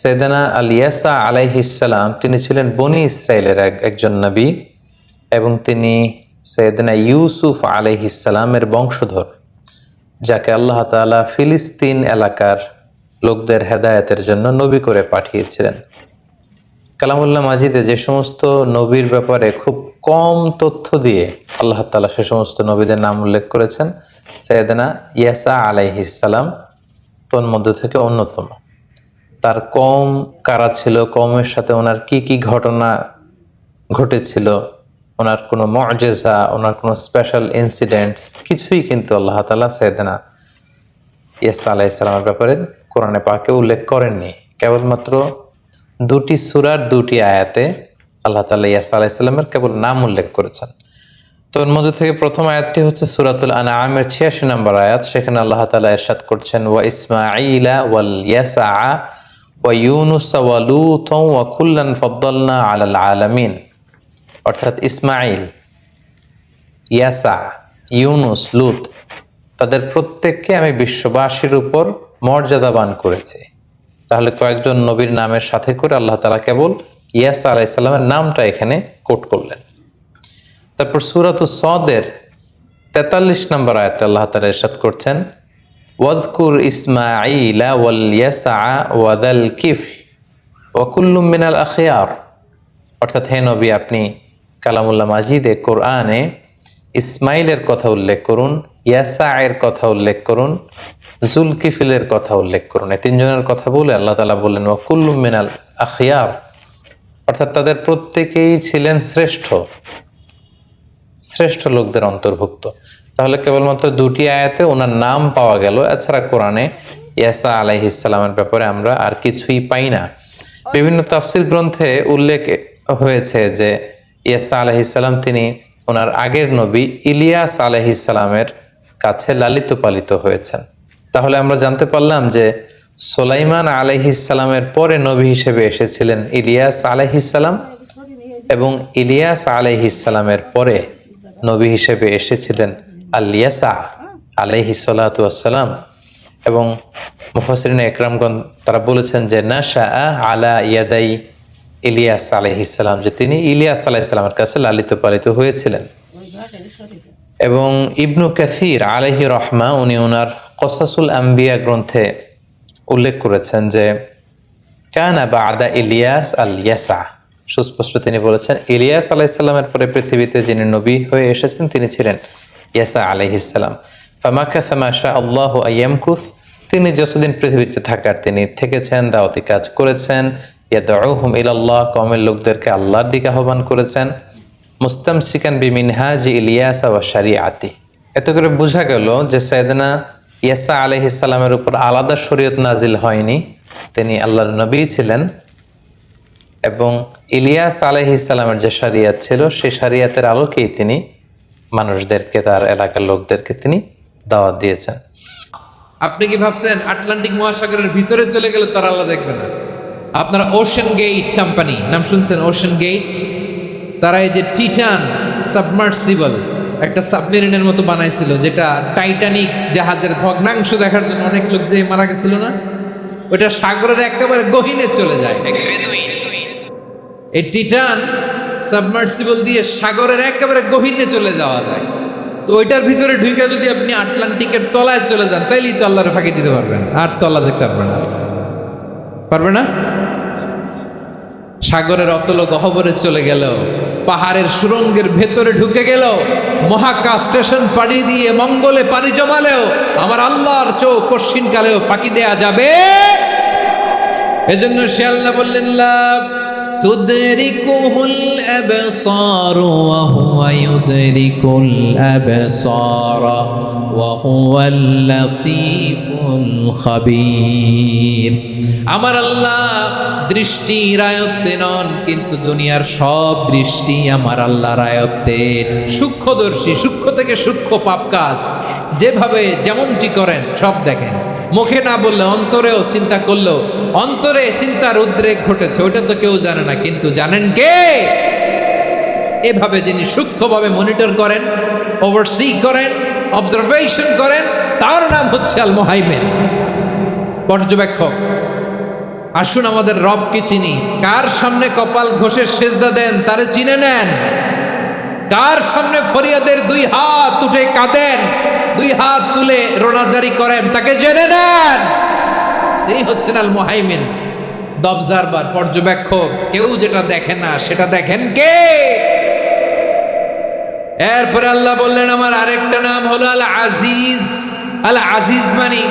সৈদানা আল ইয়াসা আলাইহিসাল্লাম তিনি ছিলেন বনি ইসরায়েলের এক একজন নবী এবং তিনি সৈয়দনা ইউসুফ আলাইহিসাল্লামের বংশধর, যাকে আল্লাহ তাআলা ফিলিস্তিন এলাকার লোকদের হেদায়তের জন্য নবী করে পাঠিয়েছিলেন। কালামুল্লাহ মাজিদে যে সমস্ত নবীর ব্যাপারে খুব কম তথ্য দিয়ে আল্লাহ তালা সে সমস্ত নবীদের নাম উল্লেখ করেছেন, সৈয়দনা ইয়াসা আলাইহিসাল্লাম তন্মধ্য থেকে অন্যতম। তার কম কারা ছিল, কমের সাথে ওনার কি কি ঘটনা ঘটেছিল, ওনার কোনো মজেজা ওনার কোনো স্পেশাল ইনসিডেন্টস কিছুই কিন্তু আল্লাহ তালা সৈয়দনা ইয়াসা আলাহ ইসলামের ব্যাপারে কোরআনে পাকে উল্লেখ করেননি। কেবলমাত্র দুটি সুরার দুটি আয়াতে আল্লাহ তালা ইয়াসা আলাহ ইসলামের কেবল নাম উল্লেখ করেছেন। তো এর মধ্যে থেকে প্রথম আয়াতটি হচ্ছে সুরাতুল আনামের ছিয়াশি নম্বর আয়াত, সেখানে আল্লাহ তালা এরশাদ করছেন, ওয়া ইসমাঈলা ওয়াল ইয়াসা ইউনুস ওয়া লুত ওয়া কুল্লান ফদ্দালনা আলাল আলামিন অর্থাৎ ইসমাইল ইয়াসা, ইউনুস, লুত, তাদের প্রত্যেককে আমি বিশ্ববাসীর উপর মর্যাদাবান করেছি। তাহলে কয়েকজন নবীর নামের সাথে করে আল্লাহ তালা কেবল ইয়াসা আলাইসাল্লামের নামটা এখানে কোট করলেন। তারপর সুরাত সদের তেতাল্লিশ নম্বর আয়াতে আল্লাহ তালা ইরশাদ করছেন ওয়াদকুর ইসমাঈলা ওয়াল ইয়াসা ওয়াদাল কিফ ওয়াকুল্লুম মিনাল আখিয়ার অর্থাৎ হে নবী, আপনি কালামুল্লাহ মাজিদে কোরআনে ইসমাইলের কথা উল্লেখ করুন ইয়াসা এর কথা উল্লেখ করুন, জুলকিফিলের কথা উল্লেখ করুন। এই তিনজনের কথা বলে আল্লাহ তালা বললেন ওয়াকুল্লুম মিনাল আখিয়ার। অর্থাৎ তাদের প্রত্যেকেই ছিলেন শ্রেষ্ঠ শ্রেষ্ঠ লোকদের অন্তর্ভুক্ত। তাহলে কেবলমাত্র দুটি আয়াতে ওনার নাম পাওয়া গেল। এছাড়া কোরআনে ইয়াসা আলাইহিসালামের ব্যাপারে আমরা আর কিছুই পাই না। বিভিন্ন তাফসির গ্রন্থে উল্লেখ হয়েছে যে ইয়াসা আলাইহিসাল্লাম তিনি ওনার আগের নবী ইলিয়াস আলাইহিসালামের কাছে লালিত পালিত হয়েছেন। তাহলে আমরা জানতে পারলাম যে সোলাইমান আলাইহিসালামের পরে নবী হিসেবে এসেছিলেন ইলিয়াস আলাইহিসাল্লাম এবং ইলিয়াস আলাইহিসালামের পরে নবী হিসেবে এসেছিলেন আলিয়াসা আলাইহিসালাম এবং মুফাসরিন একরামগণ তারা বলেছেন যে নাশা আলা ইয়াদাই ইলিয়াস আলাইহিসাল্লাম যে তিনি ইলিয়াস আলাইহিসাল্লামের কাছে লালিত পালিত হয়েছিলেন। এবং ইবনু কাসির আলাইহি রহমা, উনি ওনার কসাসুল আম্বিয়া গ্রন্থে উল্লেখ করেছেন যে, কানা বা আদা ইলিয়াস আল ইয়াসা সুস্পষ্ট তিনি বলেছেন, ইলিয়াস আলাইসাল্লামের পরে পৃথিবীতে যিনি নবী হয়ে এসেছেন, তিনি ছিলেন ইয়াসা আলাইহিসাল্লাম ফামাকাসামাশা আল্লাহ আয়ামকুস তিনি যতদিন পৃথিবীতে থাকার তিনি থেকেছেন, দাওয়াতি কাজ করেছেন। ইয়াদউহুম ইলাল্লাহ কমের লোকদেরকে আল্লাহর দিকে আহ্বান করেছেন। মুস্তামসিকান বিমিনহাজ ইলিয়াসা ওয়া শারিআতি। এত করে বোঝা গেল যে সাইদনা ইয়াসা আলাইহিসাল্লামের উপর আলাদা শরীয়ত নাজিল হয়নি। তিনি আল্লাহর নবী ছিলেন এবং ইলিয়াস আলাইহিসাল্লামের যে শারিয়াত ছিল, সেই শারিয়াতের আলোকেই তিনি মানুষদেরকে, তার এলাকার লোকদেরকে তিনি দাওয়াত দিয়েছেন। আপনি কি ভাবছেন আটলান্টিক মহাসাগরের ভিতরে চলে গেলে তারা আল্লাহ দেখবে না? আপনারা ওশান গেট কোম্পানি নাম শুনছেন ওশান গেট তারা এই যে টিটান সাবমার্সিবল একটা সাবমেরিনের মতো বানাইছিল, যেটা টাইটানিক জাহাজের ভগ্নাংশ দেখার জন্য অনেক লোক যে মারা গেছিল না? ওটা সাগরের একেবারে গহীনে চলে যায়। এই টিটান সাবমার্সিবল দিয়ে সাগরের একেবারে গহীনে চলে যাওয়া যায়। তো ওইটার ভিতরে ঢুকে যদি আপনি আটলান্টিকের তলায় চলে যান তাইলেই তো আল্লাহরে ফাঁকি দিতে পারবেন, আর তলা দেখতে পারবেন না। পারবে না? সাগরের অতল গহবরে চলে গেল, পাহাড়ের সুরঙ্গের ভেতরে ঢুকে গেল, মহাকাশ স্টেশন পাড়ি দিয়ে মঙ্গলে পাড়ি জমালেও আমার আল্লাহর চোখ কশ্চিন কালেও ফাঁকি দেয়া যাবে। এজন্য আল্লাহ বললেন, লাভ تدركه الأبصار وهو يدرك الأبصار وهو اللطيف الخبير আমার আল্লাহ দৃষ্টি রায়ত্তে নন কিন্তু দুনিয়ার সব দৃষ্টি আমার আল্লাহ রায়ত্তের সূক্ষ্মদর্শী সূক্ষ্ম থেকে সূক্ষ্ম পাপ কাজ যেভাবে যেমনটি করেন সব দেখেন মুখে না বললে অন্তরেও চিন্তা করলেও অন্তরে চিন্তার উদ্রেক ঘটেছে ওটা তো কেউ জানে না, কিন্তু জানেন কে? এভাবে যিনি সূক্ষ্মভাবে মনিটর করেন ওভারসি করেন অবজারভেশন করেন, তার নাম হচ্ছে আল মোহাইমেন পর্যবেক্ষক, আসুন আমাদের রবকে চিনি। কার সামনে কপাল ঘষে সেজদা দেন, তারে চিনে নেন। কার সামনে ফরিয়াদের দুই হাত উঠে কাঁদেন, দুই হাত তুলে রোনাজারি করেন, তাকে জেনে নেন। তিনি হচ্ছেন আল মোহাইমিন দবজারবার পর্যবেক্ষক, কেউ যেটা দেখে না, সেটা দেখেন কে? এরপরে আল্লাহ বললেন, আমার আরেকটা নাম হলো আল আজিজ আল আজিজ মানে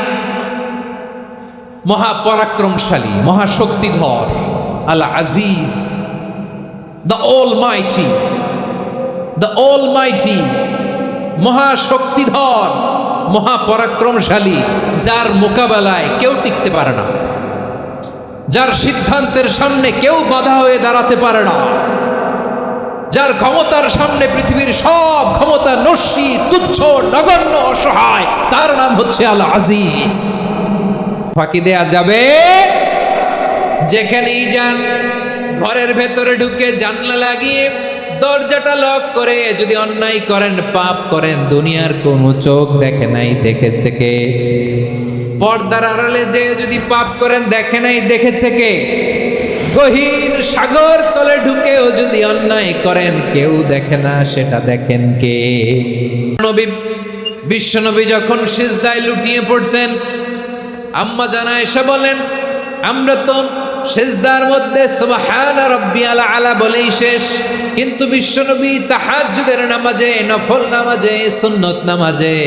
মহাপরাক্রমশালী, মহাশক্তিধর। আল Aziz the almighty the almighty মহাশক্তিধর। মহাপরাক্রমশালী যার মোকাবেলায় কেউ টিকতে পারে না। যার সিদ্ধান্তের সামনে কেউ বাধা হয়ে দাঁড়াতে পারে না। যার ক্ষমতার সামনে পৃথিবীর সব ক্ষমতা নস্যি, তুচ্ছ, নগণ্য, অসহায়, তার নাম হচ্ছে আল আজিজ। ফাঁকি দেয়া যাবে। যেখানেই যান, ঘরের ভেতরে ঢুকে জানলা লাগিয়ে দরজাটা লক করে যদি অন্যায় করেন, পাপ করেন, দুনিয়ার কোনো চোখ দেখে নাই, দেখেছে কে? পর্দার আড়ালে যে যদি পাপ করেন, দেখে নাই, দেখেছে কে? গহীর সাগর তলে ঢুকেও যদি অন্যায় করেন, কেউ দেখে না, সেটা দেখেন কে? নবী, বিশ্বনবী যখন সিজদায় লুটিয়ে পড়তেন, আম্মা জানা এসে বলেন, আমরা তো সেজদার মধ্যে সুবহান রাব্বিয়াল আলা বলেই শেষ। কিন্তু বিশ্বনবী তাহাজ্জুদের নামাজে, নফল নামাজে, সুন্নত নামাজে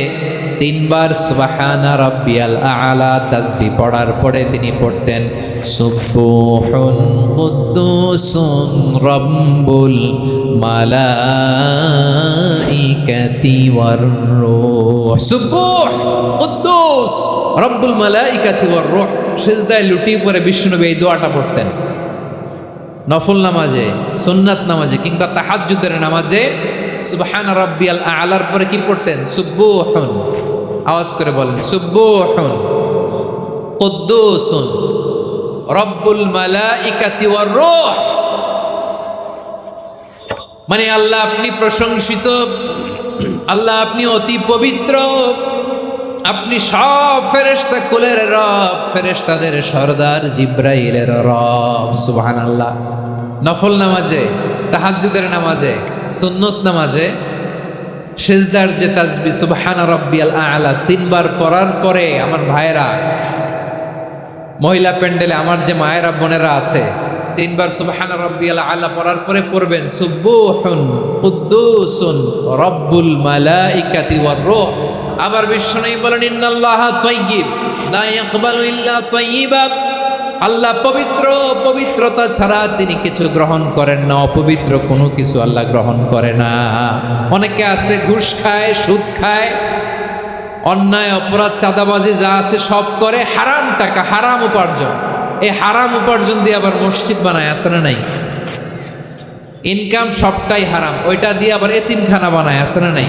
তিনবার সুবহান রাব্বিয়াল আলা তাসবিহ পড়ার পরে তিনি পড়তেন, সুবহুন কুদ্দুসুন রাব্বুল মালাইকাতি ওয়ার রূহ। সুবহ কুদ্দুস রব্বুল মালাইকাতি ওয়ার রূহ। সিজদায় লুটিয়ে পরে বিষ্ণুনবী এই দোয়াটা পড়তেন। নফল নামাজে, সুন্নাত নামাজে কিংবা তাহাজ্জুদের নামাজে সুবহান রাব্বিয়াল আলার পরে কি পড়তেন? সুব্বুহুন আওয়াজ করে বলেন সুব্বুহুন কুদ্দুসুন। রব্বুল মালাইকাতি ওয়ার রূহ। মানে আল্লাহ আপনি প্রশংসিত, আল্লাহ আপনি অতি পবিত্র। আপনি সব ফেরেশতা কুলের রব, ফেরেশতাদের সর্দার জিব্রাইলের রব সুবহান আল্লাহ নফল নামাজে, তাহাজ্জুদের নামাজে, সুন্নত নামাজে, সেজদার যে তাজবি, সুবহান রব্বিয়াল আলা, তিনবার পড়ার পরে আমার ভাইয়েরা, মহিলা প্যান্ডেলে আমার যে মায়েরা, বোনেরা আছে, তিনবার সুবহান রব্বিয়াল আলা পড়ার পরে পড়বেন সুব্বুহুন কুদ্দুসুন, রব্বুল মালাইকাতি ওয়ার রূহ। আবার বিশ্ব বিশ্বনবী বলেন আল্লাহ পবিত্র, পবিত্রতা ছাড়া তিনি কিছু গ্রহণ করেন না, অপবিত্র কোনো কিছু আল্লাহ গ্রহণ করে না। অনেকে আছে, ঘুষ খায়, সুদ খায়, অন্যায়, অপরাধ, চাঁদাবাজি যা আছে সব করে, হারাম টাকা, হারাম উপার্জন। এই হারাম উপার্জন দিয়ে আবার মসজিদ বানায়, আছে না নাই? ইনকাম সবটাই হারাম, ওইটা দিয়ে আবার এতিমখানা বানায়, আছে না নাই?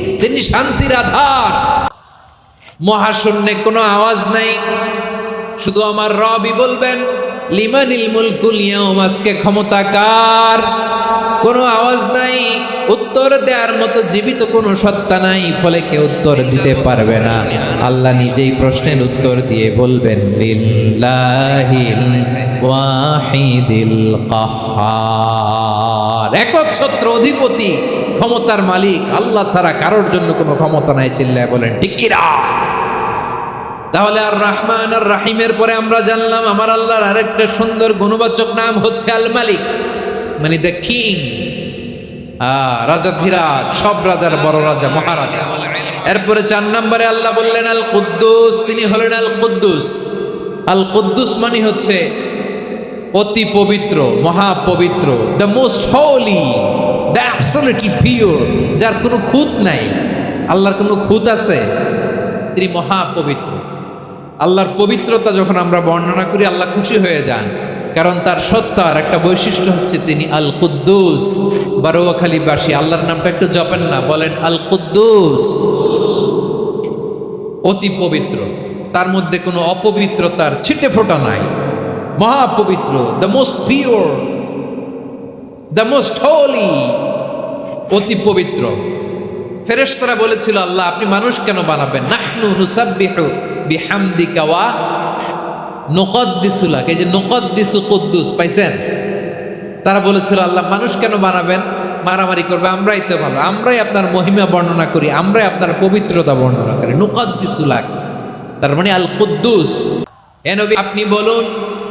তিনি শান্তির আধার। মহাশূন্যে কোনো আওয়াজ নাই। শুধু আমার রবই বলবেন, লিমানিল ক্ষমতা কার? কোনো আওয়াজ নাই। উত্তর দেওয়ার মতো জীবিত কোনো সত্তা নাই, ফলে কেউ উত্তর দিতে পারবে না। আল্লাহ নিজেই প্রশ্নের উত্তর দিয়ে বলবেন, লিল্লাহিল ওয়াহিদিল একচ্ছত্র অধিপতি, ক্ষমতার মালিক। আল্লাহ ছাড়া কারোর জন্য কোনো ক্ষমতা নাই, চিল্লায় বলেন টিকিরা তাহলে আর রহমান আর রাহিমের পরে আমরা জানলাম, আমার আল্লাহর আরেকটা সুন্দর গুণবাচক নাম হচ্ছে আল মালিক মানে দ্য কিং। রাজা ধীরাজ, সব রাজার বড় রাজা, মহারাজা। এরপরে চার নম্বরে আল্লাহ বললেন আল কুদ্দুস তিনি হলেন আল কুদ্দুস আল কুদ্দুস মানে হচ্ছে অতি পবিত্র, মহাপবিত্র the most holy the absolutely pure যার কোনো খুঁত নাই, আল্লাহর কোনো খুঁত আছে, তিনি মহাপবিত্র। আল্লাহর পবিত্রতা যখন আমরা বর্ণনা করি, আল্লাহ খুশি হয়ে যান, কারণ তার সত্তার একটা বৈশিষ্ট্য হচ্ছে তিনি আল কুদ্দুস বারোয়াখালীবাসী। আল্লাহর নামটা একটু জপেন না, বলেন আল কুদ্দুস অতি পবিত্র, তার মধ্যে কোনো অপবিত্রতার ছিটে ফোটা নাই। মহাপবিত্র the most pure the most holy অতি পবিত্র। ফেরেশতারা বলেছিল, আল্লাহ, আপনি মানুষ কেন বানাবেন? নাহনু নুসাব্বিহু বিহামদিকা ওয়া নুকদ্দিসুলাক। এই যে নুকদ্দিসু কুদ্দুস, পাইছেন? তারা বলেছিল, আল্লাহ, মানুষ কেন বানাবেন? মারামারি করবে, আমরাই তো ভালো। আমরাই আপনার মহিমা বর্ণনা করি, আমরাই আপনার পবিত্রতা বর্ণনা করি। নুকদ্দিসুলাক, তার মানে আল কুদ্দুস এ নবী, আপনি বলুন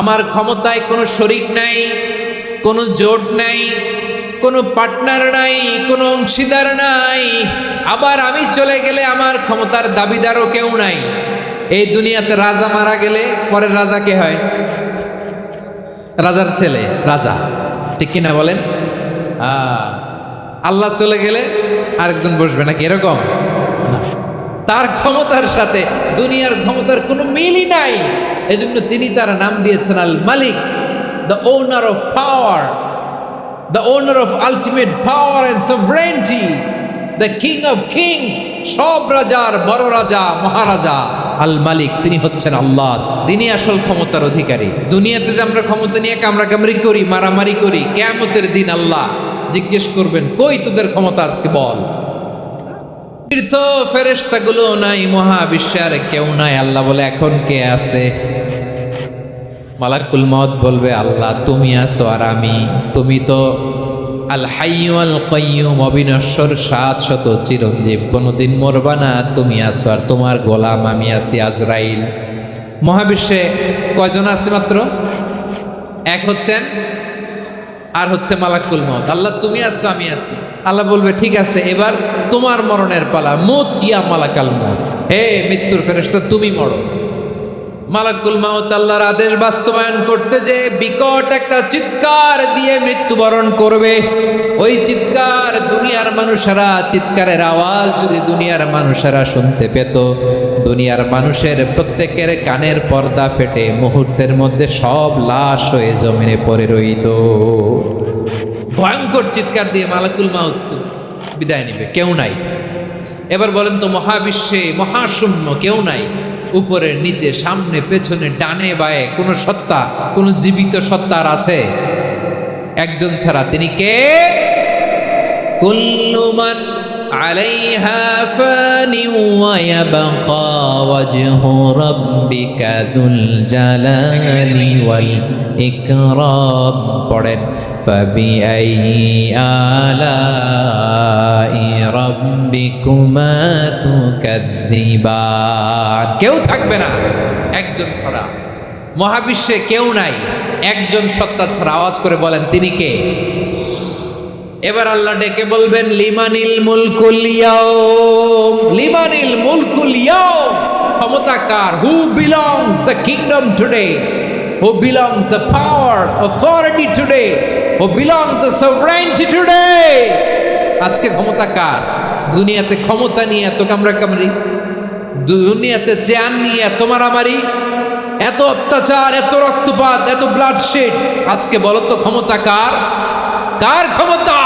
আমার ক্ষমতায় কোনো শরিক নাই, কোনো জোট নাই, কোনো পার্টনার নাই, কোনো অংশীদার নাই। আবার আমি চলে গেলে আমার ক্ষমতার দাবিদারও কেউ নাই। এই দুনিয়াতে রাজা মারা গেলে পরের রাজা কে হয়? রাজার ছেলে, রাজা। ঠিক কিনা বলেন? আল্লাহ চলে গেলে আরেকজন বসবে নাকি এরকম? তার ক্ষমতার সাথে দুনিয়ার ক্ষমতার কোনো মিলই নাই। এজন্য তিনি তার নাম দিয়েছেন আল মালিক the owner of power the owner of ultimate power and sovereignty the king of kings সব রাজার বড় রাজা, মহারাজা আল মালিক। তিনি হচ্ছেন আল্লাহ, তিনি আসল ক্ষমতার অধিকারী। দুনিয়াতে যে আমরা ক্ষমতা নিয়ে কামড়া কামড়ি করি, মারামারি করি, কেয়ামতের দিন আল্লাহ জিজ্ঞেস করবেন, কই তোদের ক্ষমতা আজকে বল? তীর্থ ফেরেস্তাগুলো নাই মহাবিশ্বের কেউ নাই। আল্লাহ বলে, এখন কে আছে? মালাকুল মত বলবে, আল্লাহ, তুমি আছো আর আমি। তুমি তো আল হাইয়ু আল কয়্যুম অবিনশ্বর সাত শত চিরঞ্জীব। কোনোদিন মরবা না, তুমি আছো আর তোমার গোলাম আমি আছি, আজরাইল। মহাবিশ্বে কয়জন আছে মাত্র? এক হচ্ছেন, আর হচ্ছে মালাকুল মত আল্লাহ, তুমি আছো, আমি আছি। আল্লাহ বলবে, ঠিক আছে, এবার তোমার মরণের পালা। মুত ইয়া মালাকাল মত হে মৃত্যুর ফেরেশতা, তুমি মরো। মালাকুল মাউত আল্লাহর আদেশ বাস্তবায়ন করতে যে বিকট একটা চিৎকার দিয়ে মৃত্যুবরণ করবে, ওই চিৎকার দুনিয়ার মানুষেরা, চিৎকারের আওয়াজ যদি দুনিয়ার মানুষেরা শুনতে পেত, দুনিয়ার মানুষের প্রত্যেকের কানের পর্দা ফেটে মুহূর্তের মধ্যে সব লাশ হয়ে জমিনে পড়ে রইত। ভয়ঙ্কর চিৎকার দিয়ে মালাকুল মাউত বিদায় নেবে, কেউ নাই। এবার বলেন তো, মহাবিশ্বে মহাশূন্য কেউ নাই। উপরে, নিচে, সামনে, পেছনে, ডানে, বায়ে, কোনো সত্তা, কোনো জীবিত সত্তার আছে? একজন ছাড়া তিনি কে? কুল্লুমান عليها فان ويبقى وجه ربك ذو الجلال والإكرام পড়েন فبأي آلاء ربكما تكذبان কেউ থাকবে না একজন ছাড়া মহাবিশ্বে কেউ নাই একজন সত্তা ছাড়া আওয়াজ করে বলেন তিনি কে এবার আল্লাহ ডেকে বলবেন, লিমানিল মুলকুল ইয়াউম। লিমানিল মুলকুল ইয়াউম। ক্ষমতা কার? Who belongs the kingdom today who belongs the power authority today who belongs the sovereignty today আজকে ক্ষমতা কার? দুনিয়াতে ক্ষমতা নিয়ে এত কামরা কামড়ি দুনিয়াতে চেয়ার নিয়ে এত মারামারি, এত অত্যাচার, এত রক্তপাত, এত ব্লাড শেড আজকে বলো তো ক্ষমতা কার? কার ক্ষমতা।